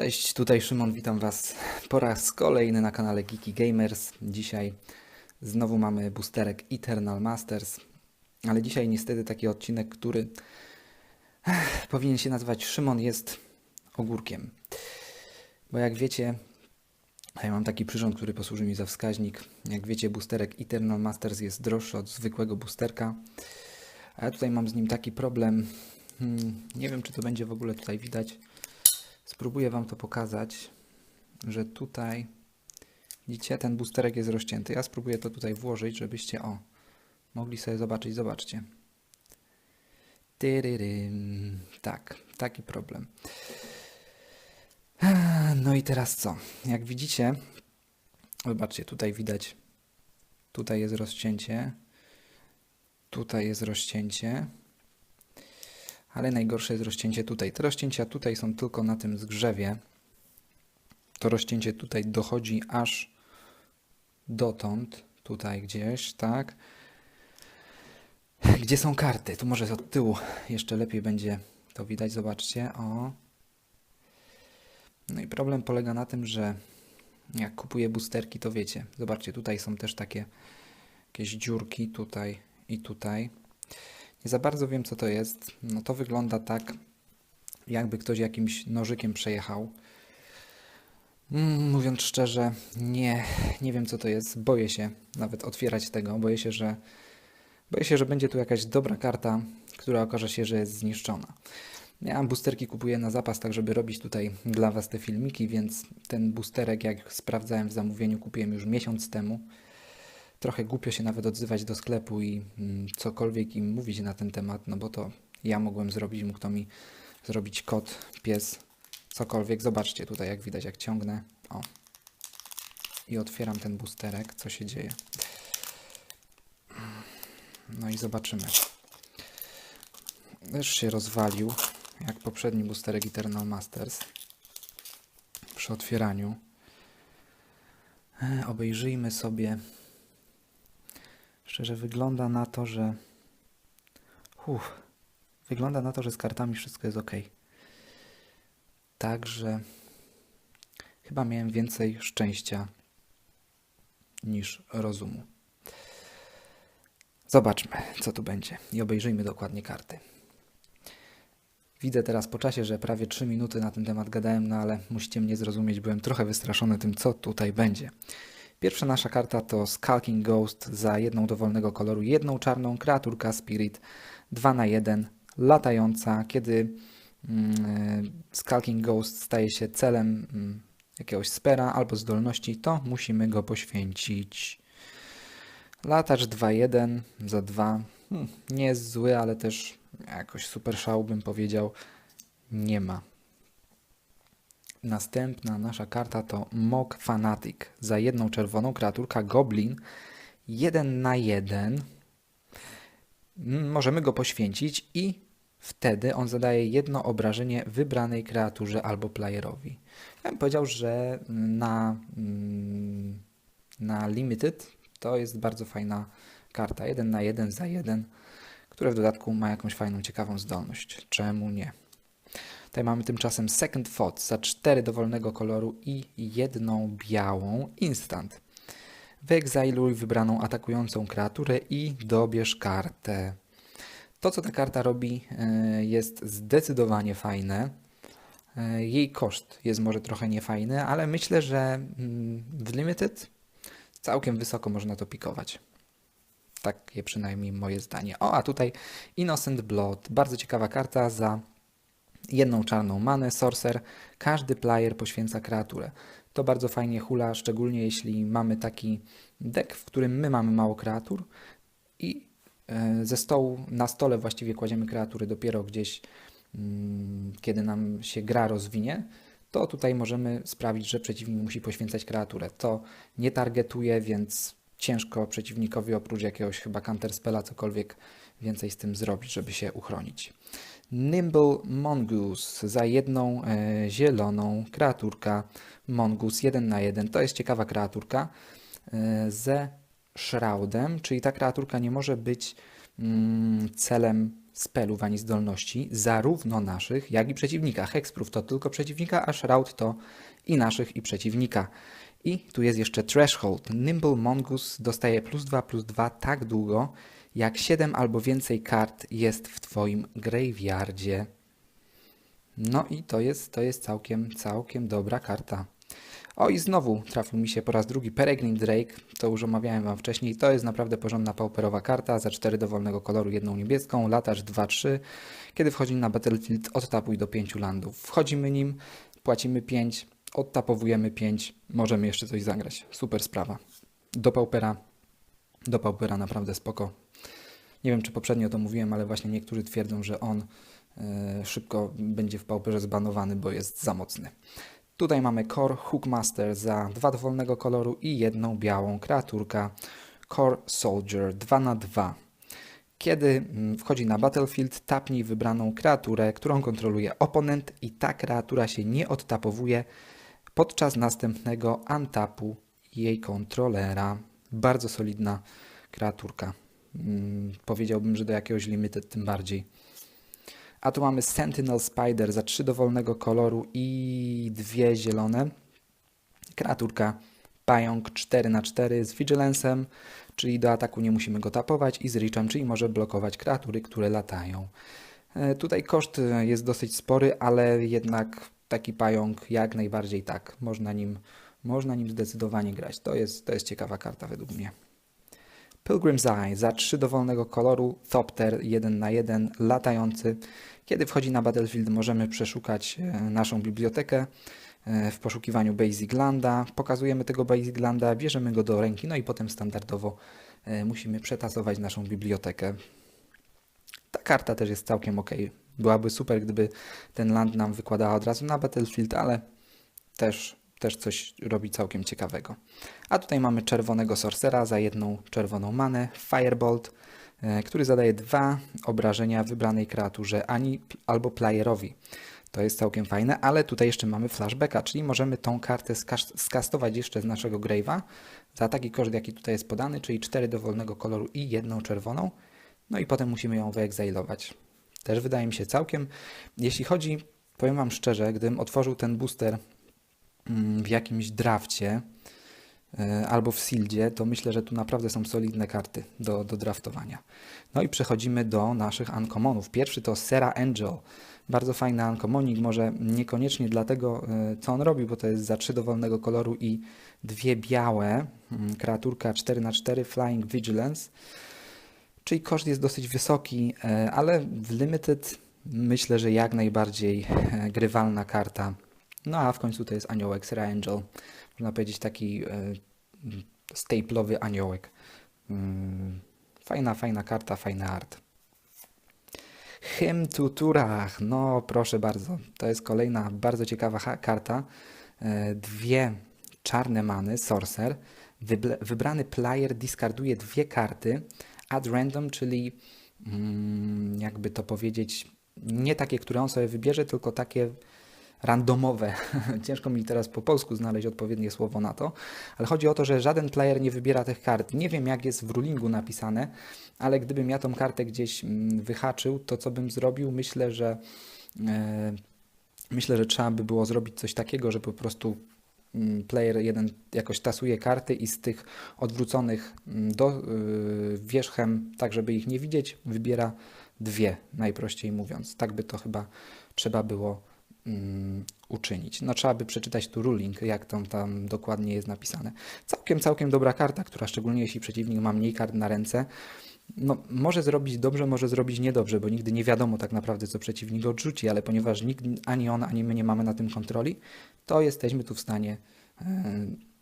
Cześć, tutaj Szymon, witam Was po raz kolejny na kanale Geeky Gamers. Dzisiaj znowu mamy boosterek Eternal Masters, ale dzisiaj niestety taki odcinek, który powinien się nazywać Szymon jest ogórkiem. Bo jak wiecie, ja mam taki przyrząd, który posłuży mi za wskaźnik. Jak wiecie, boosterek Eternal Masters jest droższy od zwykłego boosterka, a ja tutaj mam z nim taki problem. Hmm, nie wiem, czy to będzie w ogóle tutaj widać. Spróbuję Wam to pokazać, że tutaj widzicie, ten boosterek jest rozcięty. Ja spróbuję to tutaj włożyć, żebyście o, mogli sobie zobaczyć. Zobaczcie. Tyryrym. Tak, taki problem. No i teraz co? Jak widzicie, zobaczcie, tutaj widać, tutaj jest rozcięcie, tutaj jest rozcięcie, ale najgorsze jest rozcięcie tutaj. Te rozcięcia tutaj są tylko na tym zgrzewie. To rozcięcie tutaj dochodzi aż dotąd, tutaj gdzieś, tak? Gdzie są karty? Tu może od tyłu jeszcze lepiej będzie to widać, zobaczcie, o. No i problem polega na tym, że jak kupuję boosterki, to wiecie, zobaczcie, tutaj są też takie jakieś dziurki, tutaj i tutaj. Nie za bardzo wiem, co to jest. No to wygląda tak, jakby ktoś jakimś nożykiem przejechał. Mm, mówiąc szczerze, nie, nie wiem, co to jest. Boję się nawet otwierać tego. Boję się, że boję się, że będzie tu jakaś dobra karta, która okaże się, że jest zniszczona. Ja boosterki kupuję na zapas, tak żeby robić tutaj dla Was te filmiki, więc ten boosterek, jak sprawdzałem w zamówieniu, kupiłem już miesiąc temu trochę głupio się nawet odzywać do sklepu i mm, cokolwiek im mówić na ten temat, no bo to ja mogłem zrobić, mógł to mi zrobić kot, pies, cokolwiek. Zobaczcie tutaj, jak widać, jak ciągnę. O. I otwieram ten boosterek, co się dzieje. No i zobaczymy. Też się rozwalił, jak poprzedni boosterek Eternal Masters. Przy otwieraniu. E, Obejrzyjmy sobie Szczerze wygląda na to, że. Uff, wygląda na to, że z kartami wszystko jest ok. Także chyba miałem więcej szczęścia niż rozumu. Zobaczmy, co tu będzie i obejrzyjmy dokładnie karty. Widzę teraz po czasie, że prawie 3 minuty na ten temat gadałem, no ale musicie mnie zrozumieć, byłem trochę wystraszony tym, co tutaj będzie. Pierwsza nasza karta to Skulking Ghost za jedną dowolnego koloru, jedną czarną, kreaturka Spirit, 2 na 1, latająca. Kiedy mm, Skulking Ghost staje się celem mm, jakiegoś spera albo zdolności, to musimy go poświęcić. Latacz 2-1 za 2. Hmm, nie jest zły, ale też jakoś super szał bym powiedział nie ma. Następna nasza karta to Mog Fanatic. Za jedną czerwoną kreaturka Goblin. Jeden na jeden. Mm, możemy go poświęcić i wtedy on zadaje jedno obrażenie wybranej kreaturze albo playerowi. Ja bym powiedział, że na, mm, na Limited to jest bardzo fajna karta. Jeden na jeden za jeden, które w dodatku ma jakąś fajną, ciekawą zdolność. Czemu nie? Tutaj mamy tymczasem Second Thought za 4 dowolnego koloru i jedną białą instant. Wyegzailuj wybraną atakującą kreaturę i dobierz kartę. To, co ta karta robi, e, jest zdecydowanie fajne. E, jej koszt jest może trochę niefajny, ale myślę, że mm, w Limited całkiem wysoko można to pikować. Takie przynajmniej moje zdanie. O, a tutaj Innocent Blood. Bardzo ciekawa karta za jedną czarną manę, sorcer, każdy player poświęca kreaturę. To bardzo fajnie hula, szczególnie jeśli mamy taki deck, w którym my mamy mało kreatur i e, ze stołu, na stole właściwie kładziemy kreatury dopiero gdzieś, mm, kiedy nam się gra rozwinie, to tutaj możemy sprawić, że przeciwnik musi poświęcać kreaturę. To nie targetuje, więc ciężko przeciwnikowi oprócz jakiegoś chyba counterspella cokolwiek więcej z tym zrobić, żeby się uchronić. Nimble Mongoose za jedną e, zieloną kreaturka Mongoose 1 na 1. To jest ciekawa kreaturka e, ze Shroudem, czyli ta kreaturka nie może być mm, celem spelów ani zdolności, zarówno naszych, jak i przeciwnika. Hexproof to tylko przeciwnika, a Shroud to i naszych, i przeciwnika. I tu jest jeszcze Threshold. Nimble Mongoose dostaje plus 2, plus 2 tak długo, jak 7 albo więcej kart jest w Twoim graveyardzie. No i to jest, to jest całkiem, całkiem dobra karta. O i znowu trafił mi się po raz drugi Peregrine Drake, to już omawiałem Wam wcześniej. To jest naprawdę porządna pauperowa karta za 4 dowolnego koloru, jedną niebieską, latacz 2-3. Kiedy wchodzi na Battlefield, odtapuj do 5 landów. Wchodzimy nim, płacimy 5, odtapowujemy 5, możemy jeszcze coś zagrać. Super sprawa. Do paupera, do paupera naprawdę spoko. Nie wiem, czy poprzednio to mówiłem, ale właśnie niektórzy twierdzą, że on e, szybko będzie w pauperze zbanowany, bo jest za mocny. Tutaj mamy Core Hookmaster za dwa dowolnego koloru i jedną białą kreaturkę Core Soldier 2 na 2 Kiedy mm, wchodzi na Battlefield, tapnij wybraną kreaturę, którą kontroluje oponent i ta kreatura się nie odtapowuje podczas następnego untapu jej kontrolera. Bardzo solidna kreaturka. Hmm, powiedziałbym, że do jakiegoś limited tym bardziej. A tu mamy Sentinel Spider za trzy dowolnego koloru i dwie zielone. Kreaturka pająk 4 na 4 z Vigilancem, czyli do ataku nie musimy go tapować i z Reachem, czyli może blokować kreatury, które latają. E, tutaj koszt jest dosyć spory, ale jednak taki pająk jak najbardziej tak. Można nim, można nim zdecydowanie grać. To jest, to jest ciekawa karta według mnie. Pilgrim's Eye za 3 dowolnego koloru, Thopter 1 na 1 latający. Kiedy wchodzi na Battlefield możemy przeszukać e, naszą bibliotekę e, w poszukiwaniu Basic Landa. Pokazujemy tego Basic Landa, bierzemy go do ręki, no i potem standardowo e, musimy przetasować naszą bibliotekę. Ta karta też jest całkiem ok. Byłaby super, gdyby ten land nam wykładała od razu na Battlefield, ale też też coś robi całkiem ciekawego. A tutaj mamy czerwonego Sorcera za jedną czerwoną manę, Firebolt, e, który zadaje dwa obrażenia wybranej kreaturze ani albo playerowi. To jest całkiem fajne, ale tutaj jeszcze mamy flashbacka, czyli możemy tą kartę skastować jeszcze z naszego Grave'a za taki koszt, jaki tutaj jest podany, czyli 4 dowolnego koloru i jedną czerwoną. No i potem musimy ją wyegzailować. Też wydaje mi się całkiem. Jeśli chodzi, powiem Wam szczerze, gdybym otworzył ten booster w jakimś drafcie e, albo w Sildzie, to myślę, że tu naprawdę są solidne karty do, do draftowania. No i przechodzimy do naszych uncommonów. Pierwszy to Sera Angel. Bardzo fajny uncommonik, może niekoniecznie dlatego, e, co on robi, bo to jest za trzy dowolnego koloru i dwie białe. Mm, kreaturka 4x4 Flying Vigilance. Czyli koszt jest dosyć wysoki, e, ale w Limited myślę, że jak najbardziej grywalna karta no a w końcu to jest aniołek, Sera Angel. Można powiedzieć taki e, staplowy aniołek. Mm, fajna, fajna karta, fajny art. Hymn Tuturach. No proszę bardzo, to jest kolejna bardzo ciekawa karta. E, dwie czarne many, Sorcerer. Wybrany player discarduje dwie karty at random, czyli mm, jakby to powiedzieć, nie takie, które on sobie wybierze, tylko takie randomowe. Ciężko mi teraz po polsku znaleźć odpowiednie słowo na to, ale chodzi o to, że żaden player nie wybiera tych kart. Nie wiem, jak jest w rulingu napisane, ale gdybym ja tą kartę gdzieś mm, wyhaczył, to co bym zrobił? Myślę, że e, myślę, że trzeba by było zrobić coś takiego, że po prostu mm, player jeden jakoś tasuje karty i z tych odwróconych mm, do, yy, wierzchem, tak żeby ich nie widzieć, wybiera dwie, najprościej mówiąc. Tak by to chyba trzeba było um, uczynić. No trzeba by przeczytać tu ruling, jak tam, tam dokładnie jest napisane. Całkiem, całkiem dobra karta, która szczególnie jeśli przeciwnik ma mniej kart na ręce, no, może zrobić dobrze, może zrobić niedobrze, bo nigdy nie wiadomo tak naprawdę, co przeciwnik odrzuci, ale ponieważ nikt, ani on, ani my nie mamy na tym kontroli, to jesteśmy tu w stanie e,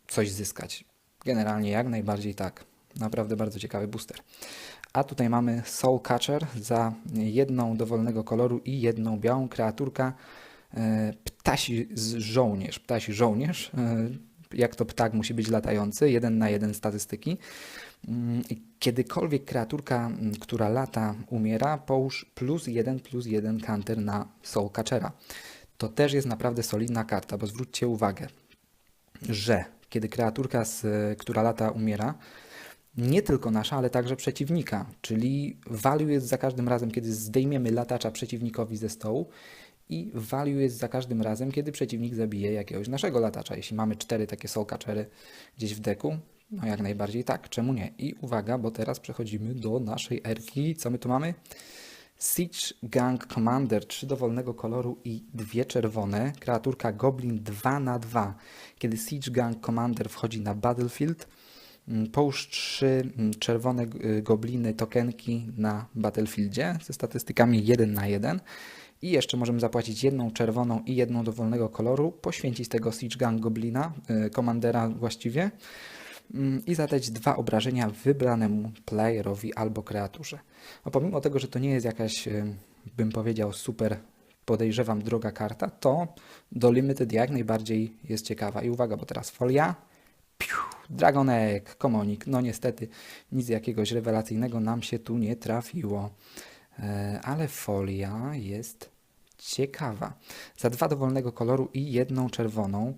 coś zyskać. Generalnie jak najbardziej tak. Naprawdę bardzo ciekawy booster. A tutaj mamy Soul Catcher za jedną dowolnego koloru i jedną białą kreaturkę E, ptasi żołnierz, ptasi żołnierz, e, jak to ptak musi być latający, jeden na jeden statystyki. Mm, kiedykolwiek kreaturka, która lata, umiera, połóż plus jeden plus jeden counter na Soul Catchera. To też jest naprawdę solidna karta, bo zwróćcie uwagę, że kiedy kreaturka, z, która lata, umiera, nie tylko nasza, ale także przeciwnika, czyli value jest za każdym razem, kiedy zdejmiemy latacza przeciwnikowi ze stołu i value jest za każdym razem, kiedy przeciwnik zabije jakiegoś naszego latacza. Jeśli mamy cztery takie soul gdzieś w deku, no jak najbardziej tak, czemu nie? I uwaga, bo teraz przechodzimy do naszej erki. Co my tu mamy? Siege Gang Commander, trzy dowolnego koloru i dwie czerwone. Kreaturka Goblin 2 na 2. Kiedy Siege Gang Commander wchodzi na battlefield, mm, połóż trzy mm, czerwone y, gobliny tokenki na battlefieldzie ze statystykami 1 na 1. I jeszcze możemy zapłacić jedną czerwoną i jedną dowolnego koloru, poświęcić tego Siege Gang Goblina, y, komandera właściwie, mm, i zadać dwa obrażenia wybranemu playerowi albo kreaturze. A pomimo tego, że to nie jest jakaś, y, bym powiedział, super podejrzewam droga karta, to do Limited jak najbardziej jest ciekawa. I uwaga, bo teraz folia. Piu, Dragonek, komonik. No niestety nic jakiegoś rewelacyjnego nam się tu nie trafiło. E, ale folia jest ciekawa. Za dwa dowolnego koloru i jedną czerwoną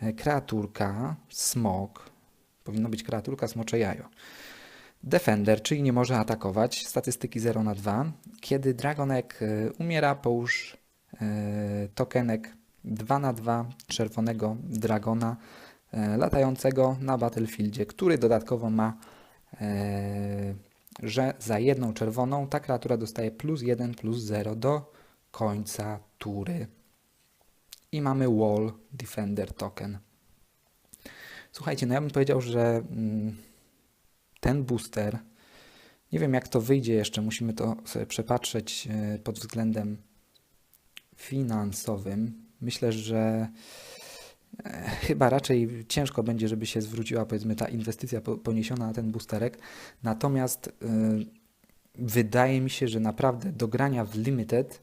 e, kreaturka, smok, powinno być kreaturka smocze jajo. Defender, czyli nie może atakować, statystyki 0 na 2. Kiedy Dragonek e, umiera, połóż tokenek 2 na 2 czerwonego dragona latającego na battlefieldzie, który dodatkowo ma że za jedną czerwoną ta kreatura dostaje plus 1, plus 0 do końca tury. I mamy Wall Defender Token. Słuchajcie, no ja bym powiedział, że mm, ten booster, nie wiem jak to wyjdzie jeszcze, musimy to sobie przepatrzeć e, pod względem finansowym. Myślę, że chyba raczej ciężko będzie, żeby się zwróciła powiedzmy ta inwestycja poniesiona na ten boosterek. Natomiast yy, wydaje mi się, że naprawdę do grania w Limited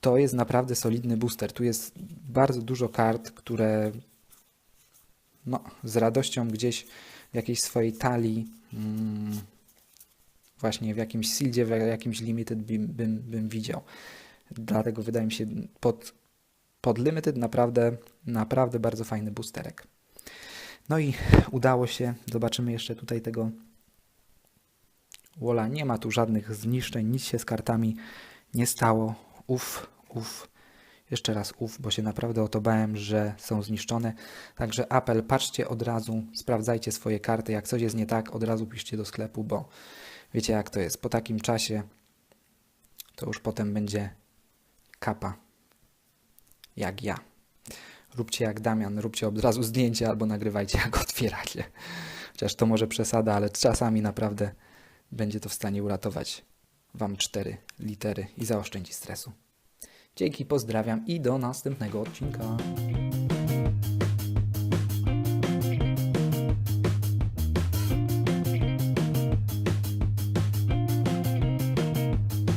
to jest naprawdę solidny booster. Tu jest bardzo dużo kart, które no, z radością gdzieś w jakiejś swojej talii, mm, właśnie w jakimś sildzie, w jakimś limited bym, bym, bym widział. Dlatego wydaje mi się pod pod Limited naprawdę, naprawdę bardzo fajny boosterek. No i udało się, zobaczymy jeszcze tutaj tego Wola. Nie ma tu żadnych zniszczeń, nic się z kartami nie stało. Uf, uf. Jeszcze raz uf, bo się naprawdę o to bałem, że są zniszczone. Także apel, patrzcie od razu, sprawdzajcie swoje karty. Jak coś jest nie tak, od razu piszcie do sklepu, bo wiecie jak to jest. Po takim czasie to już potem będzie kapa jak ja. Róbcie jak Damian, róbcie od razu zdjęcie albo nagrywajcie jak otwieracie. Chociaż to może przesada, ale czasami naprawdę będzie to w stanie uratować Wam cztery litery i zaoszczędzić stresu. Dzięki, pozdrawiam i do następnego odcinka.